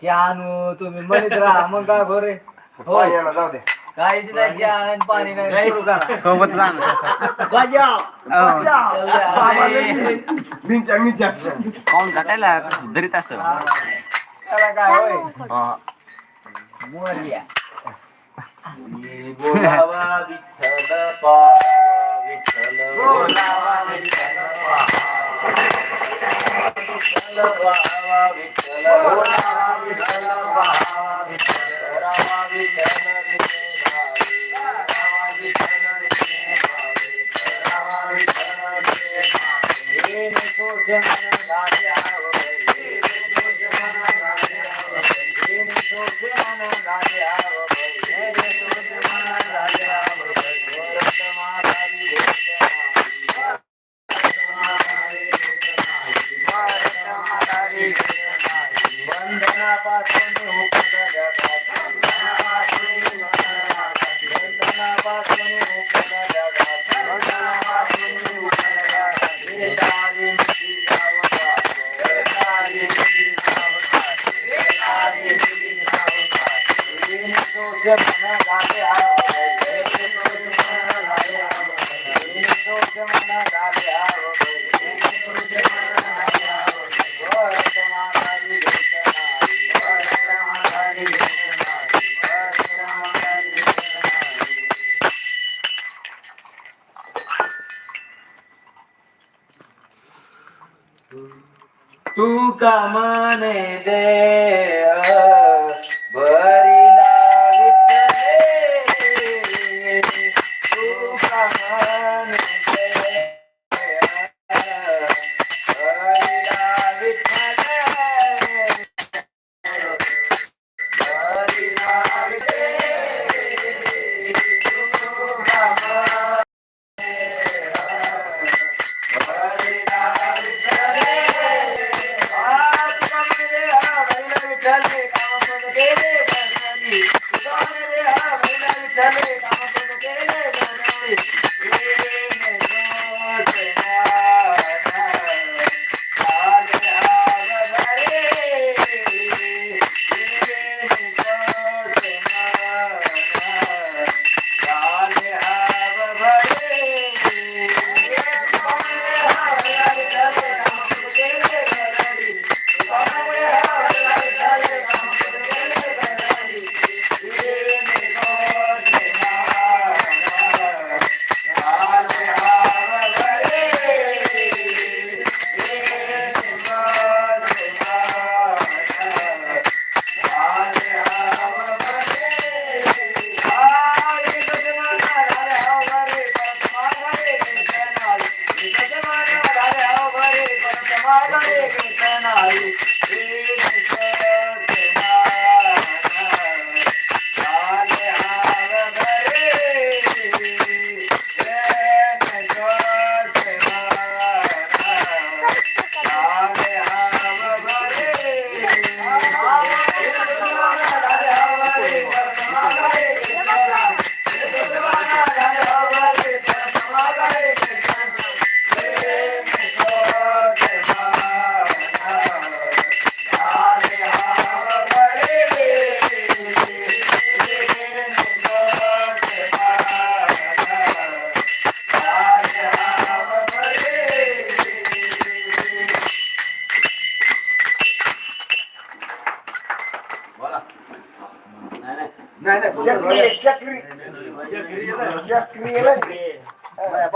ते आणू तुम्ही म्हणत राहा मग काय बरे होय काहीच नाही चहा आणि पाणी नाही सुरू करा. सोबत पाऊन घाटायला सुधारित असतं का? त्याला हे सोच तू का माने दे é aí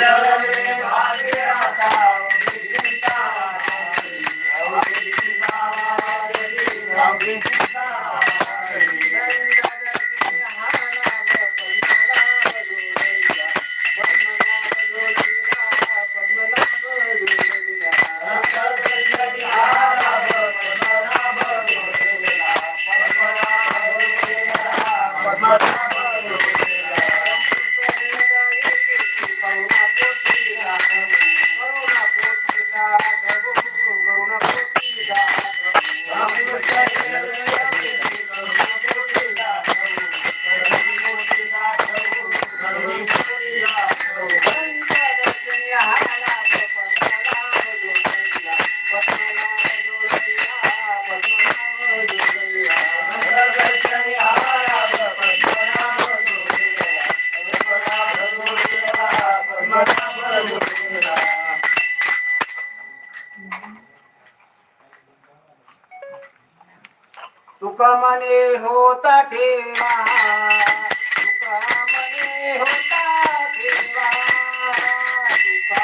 Deus. होता ठेवा तुका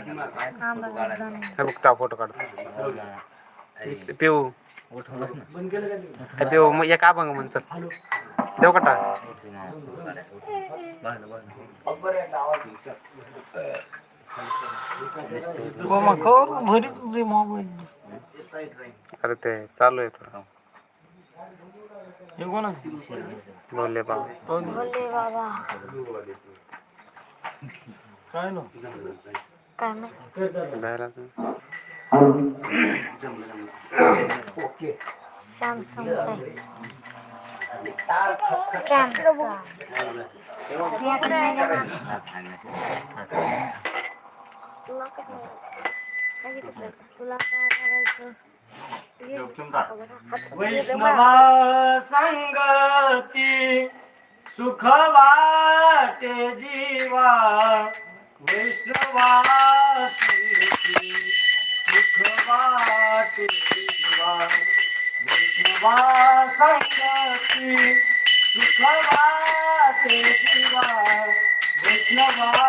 हे बघता फोटो काढतो पिऊ. पिऊ मग एक अभंग म्हण चल. देऊ कटा. अरे ते चालू आहे थोडं. बोलले बाबा बोलले बाबा. काय माहिती सॅमसंग तुला काय तुला करायचं वैष्णवा संगती सुख वाटे जीवा. वैष्णवा सुख वाटे वैष्णवा संगती सुख वाटे जीवा वैष्णवा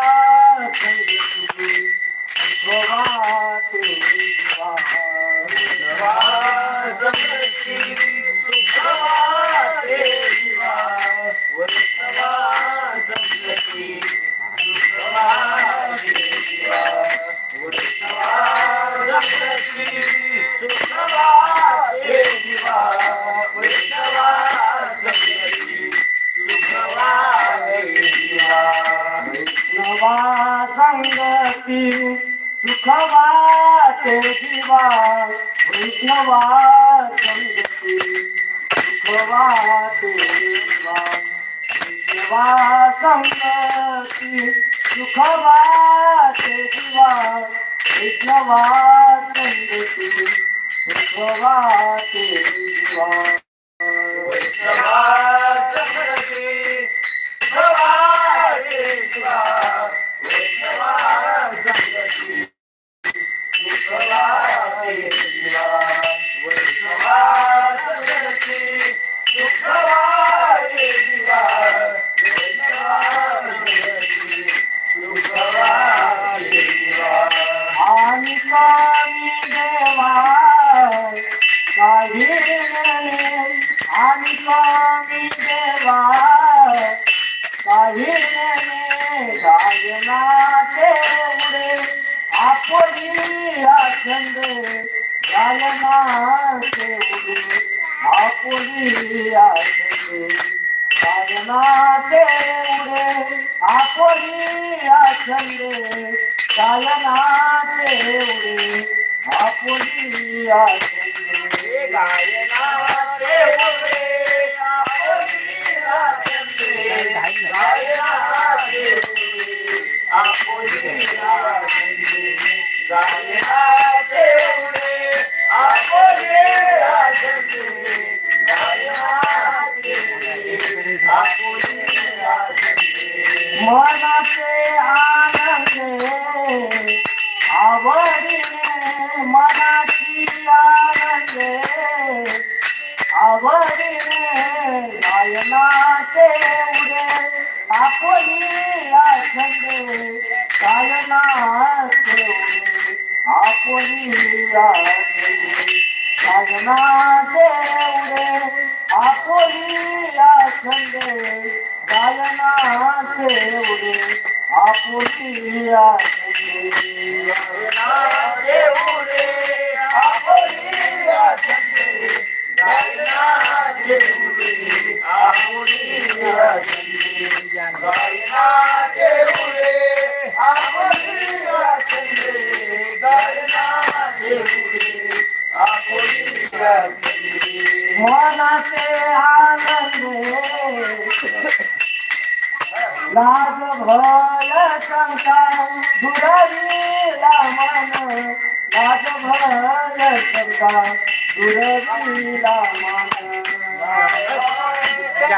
संगती सुख वाटे वैष्णवा संगती सुख वाटे वैष्णवा संगती सुख वाटे जीव सुखा वाटे जीवा वैष्णवा सुखवा ते जीवा सुखवा ते जीवा ते जीवा कायनाचे उडे आपोली आचंदे कायनाचे उडे आपोली मनाचे आनंदे आवडीने मनाची आनंदे आवडीने गायनाचे उडे आपली आछंदे गायनाचे उडे आपली आछंदे गायनाचे उडे आपली आछंदे కాలనా దేవుడు ఆ పూర్తి దేవుడు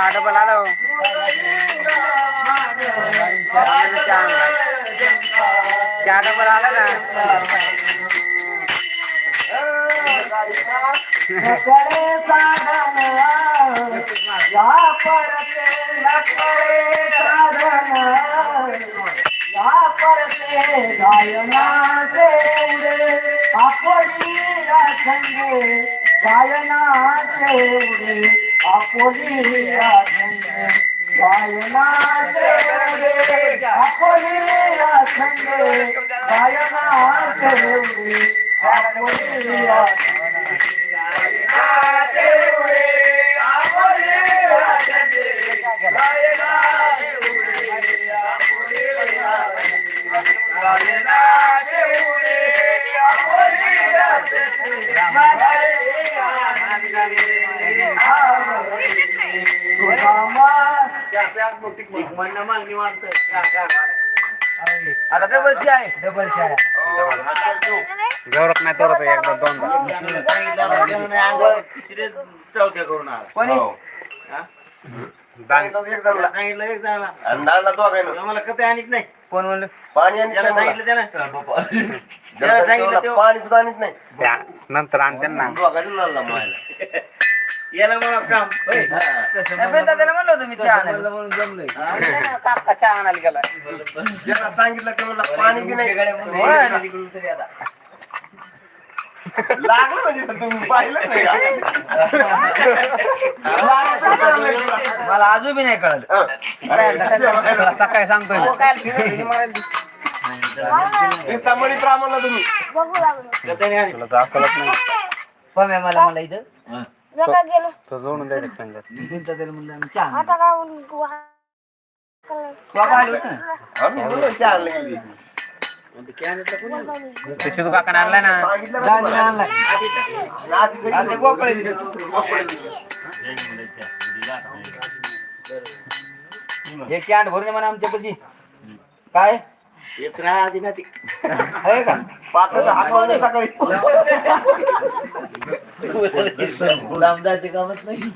ఆడపిల్లలు జాడపడాల करे साधनवा या पर करे साधनवा காயனாதே அப்பொழியா சங்கு காயனாதே அப்பொழியா சங்கு காயனாதே அப்பொழியா சங்கு காயனாதே அப்பொழியா சங்கு காயனாதே आछंदे आता डबलची आहे डबलची आहे जोरात नाही तोरत एकदा दोनदा चौथ्या करून आला कोणी? दान- सांगितलं एक जणाला अंदाजला तो काय ना आम्हाला कधी आणत नाही. कोण म्हणलं? पाणी त्याला सांगितलं त्यानं त्याला सांगितलं तेव्हा पाणी सुद्धा आणत नाही. त्या नंतर आणते ना दोघांनी मायला याला काम. होय. त्याला म्हणलं होतं मी चहा आणायला. हा, काका चहा आणायला गेला. ज्याला सांगितलं की मला पाणी बी नाही. होय. लागलं म्हणजे तुम्ही पाहिलं नाही का? मला अजून बी नाही कळलं. हं. सकाळी सांगतोय तुम्ही. बघू लागलो. मला मला इथं? नका गेलो. तो जोडून द्यायचं त्यांच्यात तुमचं तरी म्हणलं आम्ही चहा आता काय म्हणून वा- तू आलं होतं. ना आम्ही बोललो चार लगेच. ते शिदू काकाने आणलाय ना. आणलाय. गोपाळे दिले. हे? कॅन्ट भरून ये म्हणा आमच्या पशी काय आहे का? पात्राचं हात वाजले सकाळी. लांब जायचं कामच नाही.